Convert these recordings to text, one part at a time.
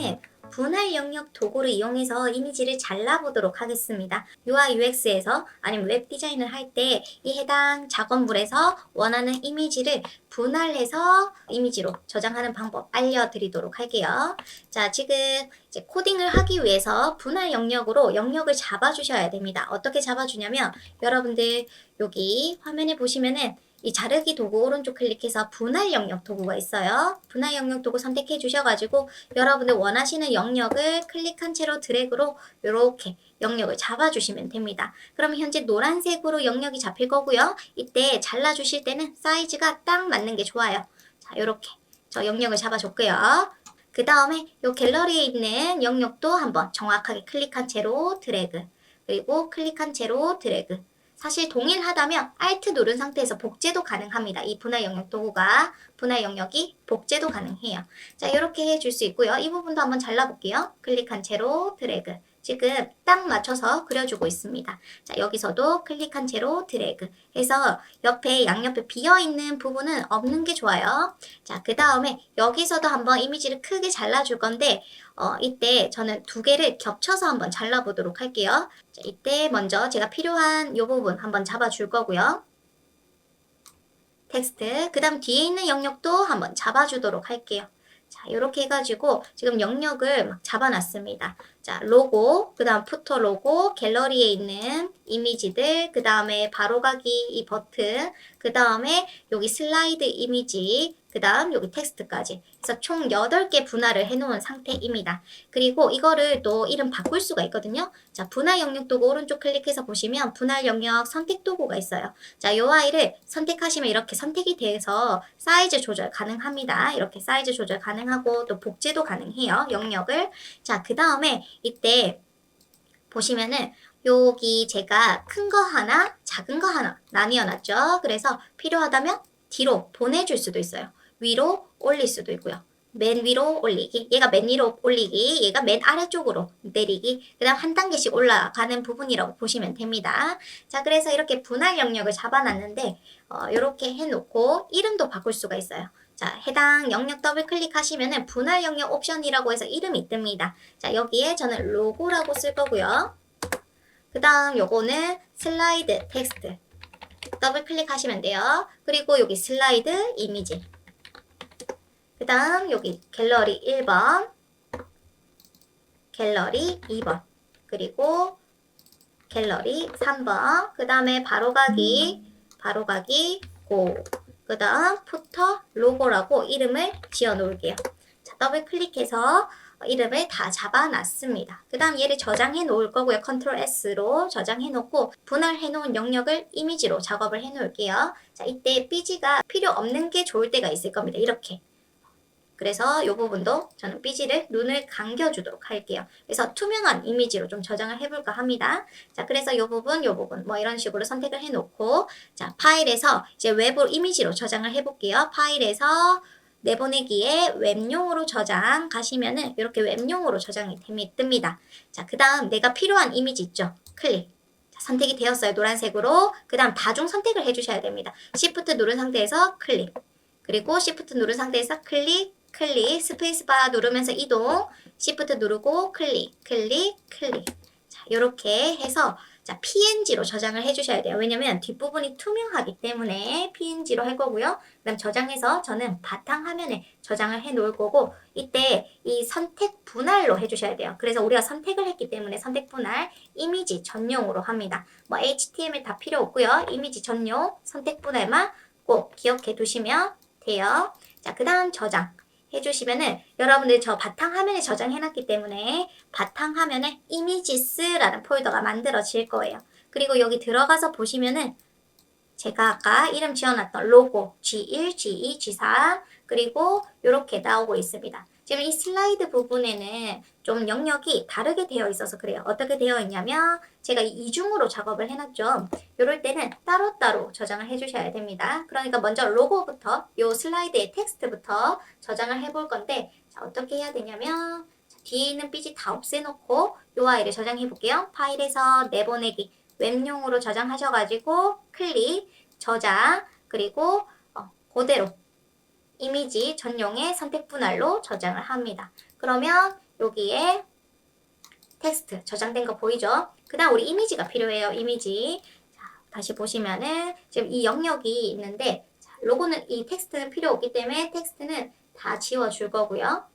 이번에는 분할 영역 도구를 이용해서 이미지를 잘라보도록 하겠습니다. UI UX에서 아니면 웹 디자인을 할 때 이 해당 작업물에서 원하는 이미지를 분할해서 이미지로 저장하는 방법 알려드리도록 할게요. 자, 지금 이제 코딩을 하기 위해서 분할 영역으로 영역을 잡아주셔야 됩니다. 어떻게 잡아주냐면 여러분들 여기 화면에 보시면은 이 자르기 도구 오른쪽 클릭해서 분할 영역 도구가 있어요. 분할 영역 도구 선택해 주셔가지고 여러분들 원하시는 영역을 클릭한 채로 드래그로 이렇게 영역을 잡아주시면 됩니다. 그럼 현재 노란색으로 영역이 잡힐 거고요. 이때 잘라주실 때는 사이즈가 딱 맞는 게 좋아요. 자, 이렇게 저 영역을 잡아줬고요. 그 다음에 이 갤러리에 있는 영역도 한번 정확하게 클릭한 채로 드래그 그리고 클릭한 채로 드래그 사실 동일하다면 Alt 누른 상태에서 복제도 가능합니다. 이 분할 영역 도구가 분할 영역이 복제도 가능해요. 자 이렇게 해줄 수 있고요. 이 부분도 한번 잘라볼게요. 클릭한 채로 드래그 지금 딱 맞춰서 그려주고 있습니다. 자 여기서도 클릭한 채로 드래그 해서 옆에 양옆에 비어있는 부분은 없는 게 좋아요. 자 그 다음에 여기서도 한번 이미지를 크게 잘라줄 건데 어, 이때 저는 두 개를 겹쳐서 한번 잘라보도록 할게요. 자, 이때 먼저 제가 필요한 이 부분 한번 잡아줄 거고요. 텍스트, 그 다음 뒤에 있는 영역도 한번 잡아주도록 할게요. 자, 이렇게 해가지고 지금 영역을 막 잡아놨습니다. 자, 로고, 그 다음 푸터 로고, 갤러리에 있는 이미지들, 그 다음에 바로가기 이 버튼, 그 다음에 여기 슬라이드 이미지, 그 다음 여기 텍스트까지. 그래서 총 8개 분할을 해놓은 상태입니다. 그리고 이거를 또 이름 바꿀 수가 있거든요. 자, 분할 영역 도구 오른쪽 클릭해서 보시면 분할 영역 선택 도구가 있어요. 자, 요 아이를 선택하시면 이렇게 선택이 돼서 사이즈 조절 가능합니다. 이렇게 사이즈 조절 가능하고 또 복제도 가능해요. 영역을. 자, 그 다음에 이때 보시면은 여기 제가 큰 거 하나, 작은 거 하나 나뉘어 놨죠. 그래서 필요하다면 뒤로 보내줄 수도 있어요. 위로 올릴 수도 있고요. 맨 위로 올리기, 얘가 맨 위로 올리기, 얘가 맨 아래쪽으로 내리기, 그 다음 한 단계씩 올라가는 부분이라고 보시면 됩니다. 자, 그래서 이렇게 분할 영역을 잡아놨는데, 어, 이렇게 해놓고 이름도 바꿀 수가 있어요. 자, 해당 영역 더블 클릭하시면은 분할 영역 옵션이라고 해서 이름이 뜹니다. 자, 여기에 저는 로고라고 쓸 거고요. 그 다음 요거는 슬라이드 텍스트. 더블 클릭하시면 돼요. 그리고 여기 슬라이드 이미지. 그 다음 여기 갤러리 1번, 갤러리 2번, 그리고 갤러리 3번, 그 다음에 바로가기, 바로가기 고, 그 다음 푸터 로고라고 이름을 지어 놓을게요. 자, 더블 클릭해서 이름을 다 잡아놨습니다. 그 다음 얘를 저장해 놓을 거고요. 컨트롤 S로 저장해 놓고 분할해 놓은 영역을 이미지로 작업을 해 놓을게요. 자, 이때 삐지가 필요 없는 게 좋을 때가 있을 겁니다. 이렇게. 그래서 이 부분도 저는 삐지를 눈을 감겨주도록 할게요. 그래서 투명한 이미지로 좀 저장을 해볼까 합니다. 자, 그래서 이 부분, 이 부분, 뭐 이런 식으로 선택을 해놓고, 자, 파일에서 이제 웹으로 이미지로 저장을 해볼게요. 파일에서 내보내기에 웹용으로 저장 가시면은 이렇게 웹용으로 저장이 뜹니다. 자, 그 다음 내가 필요한 이미지 있죠? 클릭. 자, 선택이 되었어요. 노란색으로. 그 다음 다중 선택을 해주셔야 됩니다. Shift 누른 상태에서 클릭. 그리고 Shift 누른 상태에서 클릭, 클릭, 스페이스바 누르면서 이동, Shift 누르고 클릭, 클릭, 클릭. 자, 이렇게 해서 자, PNG로 저장을 해주셔야 돼요. 왜냐면 뒷부분이 투명하기 때문에 PNG로 할 거고요. 그 다음 저장해서 저는 바탕화면에 저장을 해 놓을 거고 이때 이 선택 분할로 해주셔야 돼요. 그래서 우리가 선택을 했기 때문에 선택 분할 이미지 전용으로 합니다. 뭐 HTML 다 필요 없고요. 이미지 전용 선택 분할만 꼭 기억해 두시면 돼요. 자, 그 다음 저장. 해주시면은 여러분들 저 바탕화면에 저장해놨기 때문에 바탕화면에 이미지스라는 폴더가 만들어질 거예요. 그리고 여기 들어가서 보시면은 제가 아까 이름 지어놨던 로고 G1, G2, G4 그리고 이렇게 나오고 있습니다. 지금 이 슬라이드 부분에는 좀 영역이 다르게 되어 있어서 그래요. 어떻게 되어 있냐면 제가 이중으로 작업을 해놨죠. 이럴 때는 따로따로 저장을 해주셔야 됩니다. 그러니까 먼저 로고부터 이 슬라이드의 텍스트부터 저장을 해볼 건데 자, 어떻게 해야 되냐면 자, 뒤에 있는 삐지 다 없애놓고 이 아이를 저장해 볼게요. 파일에서 내보내기 웹용으로 저장하셔가지고 클릭, 저장, 그리고 어, 그대로 이미지 전용의 선택 분할로 저장을 합니다. 그러면 여기에 텍스트 저장된 거 보이죠? 그 다음 우리 이미지가 필요해요. 이미지. 자, 다시 보시면은 지금 이 영역이 있는데 자, 로고는 이 텍스트는 필요 없기 때문에 텍스트는 다 지워줄 거고요.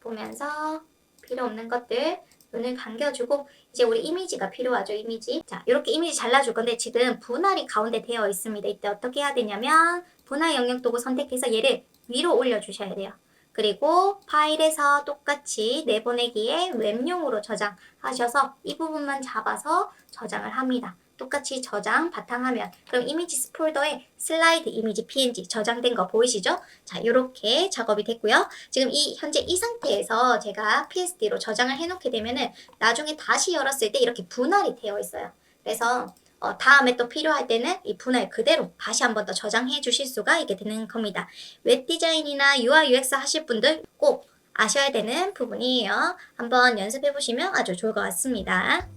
보면서 필요 없는 것들 눈을 감겨주고 이제 우리 이미지가 필요하죠. 이미지. 자, 이렇게 이미지 잘라줄 건데 지금 분할이 가운데 되어 있습니다. 이때 어떻게 해야 되냐면 분할 영역 도구 선택해서 얘를 위로 올려주셔야 돼요. 그리고 파일에서 똑같이 내보내기에 웹용으로 저장하셔서 이 부분만 잡아서 저장을 합니다. 똑같이 저장 바탕화면 그럼 이미지 폴더에 슬라이드 이미지 png 저장된 거 보이시죠? 자 이렇게 작업이 됐고요. 지금 이 현재 이 상태에서 제가 PSD로 저장을 해놓게 되면은 나중에 다시 열었을 때 이렇게 분할이 되어 있어요. 그래서 어, 다음에 또 필요할 때는 이 분할 그대로 다시 한 번 더 저장해 주실 수가 있게 되는 겁니다. 웹 디자인이나 UI UX 하실 분들 꼭 아셔야 되는 부분이에요. 한번 연습해 보시면 아주 좋을 것 같습니다.